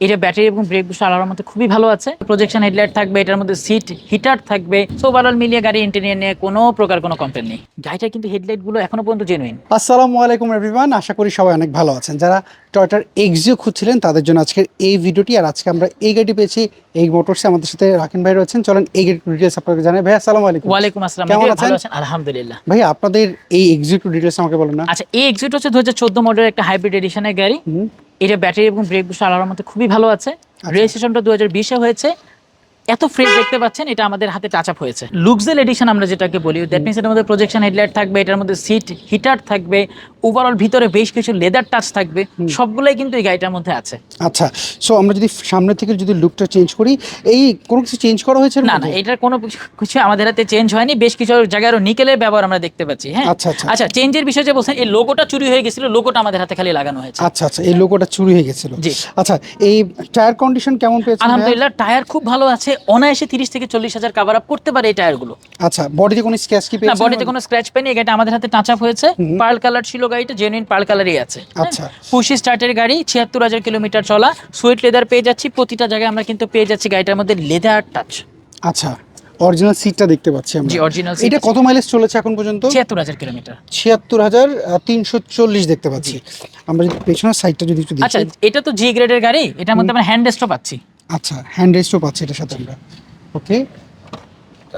এটা ব্যাটারি এবং brake booster আলার মধ্যে খুবই ভালো আছে। প্রজেকশন হেডলাইট থাকবে এটার মধ্যে সিট হিটার থাকবে। সো ওভারঅল মিলিয়ে গাড়ি ইন্টেরিয়ার নিয়ে কোনো প্রকার কোনো কমপ্লেন নেই। গাড়িটা কিন্তু হেডলাইটগুলো এখনও পর্যন্ত জেনুইন আসসালামু আলাইকুম এভরিওয়ান আশা করি সবাই অনেক ভালো আছেন। যারা টয়টার এক্সিও খুঁজছিলেন তাদের জন্য আজকের এই ভিডিওটি আর আজকে আমরা এই গাড়ি পেয়েছি এই মোটরসে আমাদের সাথে রাকিন ভাই রয়েছেন চলেন এই গাড়ির ডিটেলস আপনাকে জানাই। ভাই আসসালামু আলাইকুম। ওয়ালাইকুম আসসালাম। কেমন আছেন? আলহামদুলিল্লাহ। ভাই আপনাদের এই এক্সিও ডিটেলস আমাকে বলুন না। আচ্ছা এই এক্সিট হচ্ছে দু হাজার চোদ্দ মডেলের একটা হাইব্রিড এডিশনের গাড়ি। এটা ব্যাটারি এবং ব্রেক বুস্টার আলার মধ্যে খুবই ভালো আছে আচ্ছা। রেজিস্ট্রেশনটা দু হাজার বিশে হয়েছে এত ফ্রেশ দেখতে পাচ্ছেন এটা আমাদের হাতে টাচ আপ হয়েছে। লুকসেল এডিশন আমরা যেটাকে বলি দ্যাট মিনস এটার মধ্যে প্রজেকশন হেডলাইট থাকবে এটার মধ্যে সিট হিটার থাকবে ওভারঅল ভিতরে বেশ কিছু লেদার টাচ থাকবে সবগুলাই কিন্তু এই গাড়িটার মধ্যে আছে। আচ্ছা সো আমরা যদি সামনে থেকে যদি লুকটা চেঞ্জ করি এই কোনো কিছু চেঞ্জ করা হয়েছে না না এটার কোনো কিছু- আমাদের হাতে চেঞ্জ হয়নি বেশ কিছু জায়গায় আরও নিকেলের ব্যবহার আমরা দেখতে পাচ্ছি হ্যাঁ? আচ্ছা, আচ্ছা। আচ্ছা চেঞ্জের বিষয়ে যে বলছেন এই লোগোটা চুরি হয়ে গেছিল লোগোটা আমাদের হাতে খালি লাগানো হয়েছে। আচ্ছা আচ্ছা এই লোগোটা চুরি হয়ে গেছিল। জি। আচ্ছা এই টায়ার কন্ডিশন কেমন পেয়েছেন আলহামদুলিল্লাহ টায়ার খুব ভালো আছে অনায়াসে তিরিশ থেকে চল্লিশ হাজার কাভার আপ করতে পারে এই টায়ারগুলো আচ্ছা বডিতে কোনো স্ক্র্যাচ কি না বডিতে কোনো স্ক্র্যাচ পাইনি এই গাড়িটা আমাদের হাতে টাচ আপ হয়েছে। পার্ল কালার ছিল গাড়িটা জেনুইন পার্ল কালারই আছে। আচ্ছা। পুশি স্টার্টের গাড়ি ছিয়াত্তর হাজার কিলোমিটার চলা সুইট লেদার পেয়ে যাচ্ছি প্রতিটা জায়গায় আমরা কিন্তু পেয়ে যাচ্ছি গাড়িটার মধ্যে লেদার টাচ আচ্ছা অরিজিনাল সিটটা দেখতে পাচ্ছি আমরা। জি অরিজিনাল এটা কত মাইলেজ চলেছে এখন পর্যন্ত? ছিয়াত্তর হাজার কিলোমিটার ছিয়াত্তর হাজার তিনশো চল্লিশ দেখতে পাচ্ছি। আমরা যদি পেছনের সাইডটা যদি একটু দেখি। আচ্ছা এটা তো জি গ্রেডের গাড়ি এটার মধ্যে আমরা হ্যান্ড রেস্টও পাচ্ছি। আচ্ছা হ্যান্ড রেস্টও পাচ্ছি এটার সাথে আমরা। ওকে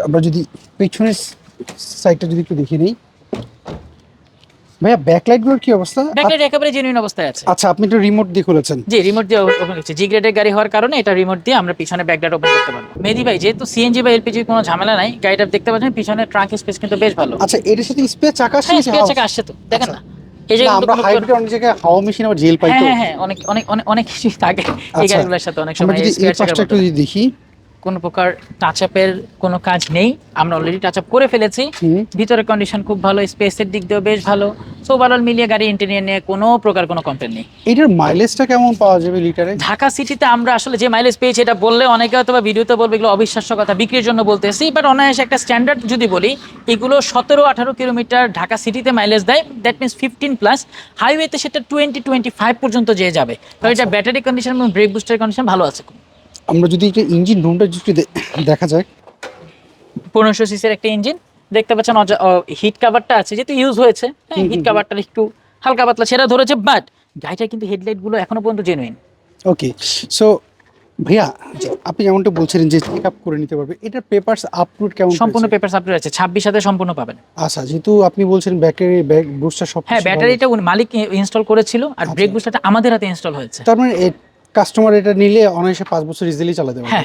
আমরা যদি পেছনের সাইডটা যদি একটু দেখে নিই। ভাইয়া ব্যাকলাইটগুলোর কি অবস্থা? ব্যাকলাইট একেবারে জেনুইন অবস্থায় আছে। আচ্ছা আপনি একটু রিমোট দিয়ে খুলেছেন। জি রিমোট দিয়ে ওপেন করছি। জি গ্রেডের গাড়ি হওয়ার কারণে এটা রিমোট দিয়ে আমরা পিছনে ব্যাকলাইট ওপেন করতে পারব। মেদি ভাই যেহেতু সিএনজি বা এলপিজি কোনো ঝামেলা নাই গাড়িটা দেখতে পাচ্ছেন পিছনে ট্রাঙ্ক স্পেস কিন্তু বেশ ভালো। আচ্ছা এটার সাথে স্পেয়ার চাকা আসছে চাকা আসছে তো। দেখেন না। এই যে আমরা হাইব্রিড অনেক জায়গায় হাওয়া মেশিন আবার জেল পাই হ্যাঁ তো হ্যাঁ হ্যাঁ অনেক অনেক অনেক অনেক কিছু থাকে এই আচ্ছা। গাড়িগুলোর সাথে অনেক সময় এই পাশটা একটু দেখি কোনো প্রকার টাচ আপের কোনো কাজ নেই। আমরা অলরেডি টাচ আপ করে ফেলেছি। ভিতরে কন্ডিশন খুব ভালো স্পেসের দিক দিয়েও বেশ ভালো। সো ওভারঅল মিলিয়ে গাড়ি ইন্টেরিয়ার নিয়ে কোনো প্রকার কোনো কমপ্লেন নেই। এটার মাইলেজটা কেমন পাওয়া যাবে লিটারে ঢাকা সিটিতে আমরা আসলে যে মাইলেজ পেয়েছি এটা বললে অনেকে হয়তো বা ভিডিওতে বলবে এগুলো অবিশ্বাস্য কথা বিক্রির জন্য বলতেছি। বাট অনায়াসে একটা স্ট্যান্ডার্ড যদি বলি এগুলো সতেরো আঠারো কিলোমিটার ঢাকা সিটিতে মাইলেজ দেয়। দ্যাট মিনস ফিফটিন প্লাস হাইওয়েতে সেটা টোয়েন্টি টোয়েন্টি ফাইভ পর্যন্ত যেয়ে যাবে। কারণ এটা ব্যাটারি কন্ডিশন এবং ব্রেক বুস্টার কন্ডিশন ভালো আছে আমরা যদি একটা ইঞ্জিন রুমটা যদি দেখা যায়। পনেরোশো সিসির একটা ইঞ্জিন। দেখতে পাচ্ছেন হিট কাভারটা আছে যেহেতু ইউজ হয়েছে। হিট কাভারটা একটু হালকা পাতলা সেটা ধরেছে বাট গাড়িটা কিন্তু হেডলাইটগুলো এখনও পর্যন্ত জেনুইন ওকে সো ভাইয়া আপনি যেমনটা বলছিলেন যে চেক আপ করে নিতে পারবে এটার পেপারস আপলোড কেমন সম্পূর্ণ পেয়েছে? পেপার আপডেট আছে ছাব্বিশ সাথে সম্পূর্ণ পাবেন। আচ্ছা যেহেতু আপনি বলছেন ব্যাটারি ব্যাক বুস্টার সব হ্যাঁ ব্যাটারিটা মালিক ইনস্টল করেছিল আর ব্রেক বুস্টারটা আমাদের হাতে ইনস্টল হয়েছে। তার মানে কাস্টমার এটা নিলে অনায়াসে পাঁচ বছর ইজিলি চালাতে পারবে। হ্যাঁ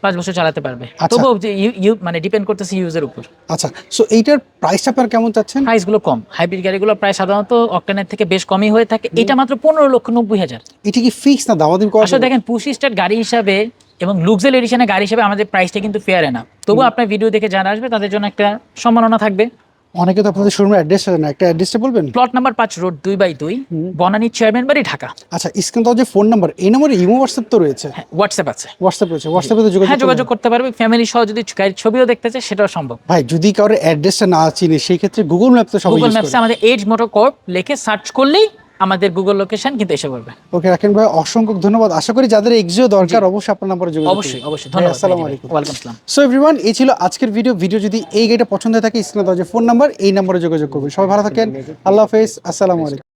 পাঁচ বছর চালাতে পারবে। আচ্ছা। তবুও যে ইউ- মানে ডিপেন্ড করতেছে ইউজের উপর। আচ্ছা সো এইটার প্রাইসটা আপনার কেমন চাচ্ছেন? প্রাইসগুলো কম। হাইব্রিড গাড়িগুলো প্রায় সাধারণত অকটেনের থেকে বেশ কমই হয়ে থাকে। এটা মাত্র পনেরো লক্ষ নব্বই হাজার। এটা কি ফিক্স না দামাদামি করা আসলে দেখেন পুশি স্টার গাড়ি হিসাবে এবং লুকজেল এডিশনের গাড়ি হিসাবে আমাদের প্রাইসটা কিন্তু ফেয়ার না। তবু আপনার ভিডিও দেখে যারা আসবে তাদের জন্য একটা সম্মাননা থাকবে। অনেকে তো আপনাদের শোরুমের অ্যাড্রেস না। একটা অ্যাড্রেসটা বলবেন? প্লট নাম্বার পাঁচ রোড দুই বাই দুই বনানী চেয়ারম্যান বাড়ি ঢাকা। আচ্ছা স্ক্রিন তো যে ফোন নাম্বার এই নম্বরে ইমো হোয়াটসঅ্যাপ তো রয়েছে? হ্যাঁ হোয়াটসঅ্যাপ আছে। হোয়াটসঅ্যাপ রয়েছে হোয়াটসঅ্যাপে তো যোগাযোগ হ্যাঁ যোগাযোগ করতে পারবে ফ্যামিলি সহ যদি গাড়ির ছবিও দেখতে চায় সেটাও সম্ভব। ভাই যদি কারোর অ্যাড্রেসটা না চিনি সেই ক্ষেত্রে গুগল ম্যাপ তো সবাই গুগল করে। আমাদের এজ মোটর কর্প লিখে সার্চ করলেই আমাদের গুগল লোকেশন কিন্তু এসে পড়বে। ওকে রাখেন ভাই অসংখ্য ধন্যবাদ। আশা করি যাদের এক্সিও দরকার অবশ্যই আপনার নম্বরে যোগাযোগ অবশ্যই অবশ্যই। ধন্যবাদ আসসালামু আলাইকুম। ওয়েলকাম আসসালাম। সো এভরিওয়ান এই ছিল আজকের ভিডিও ভিডিও যদি এই গাড়িটা পছন্দ হয়ে থাকে স্ক্রিনে দেওয়া যে ফোন নাম্বার এই নম্বরে যোগাযোগ করবে সবাই ভালো থাকেন। আল্লাহ হাফেজ। আসসালামু আলাইকুম।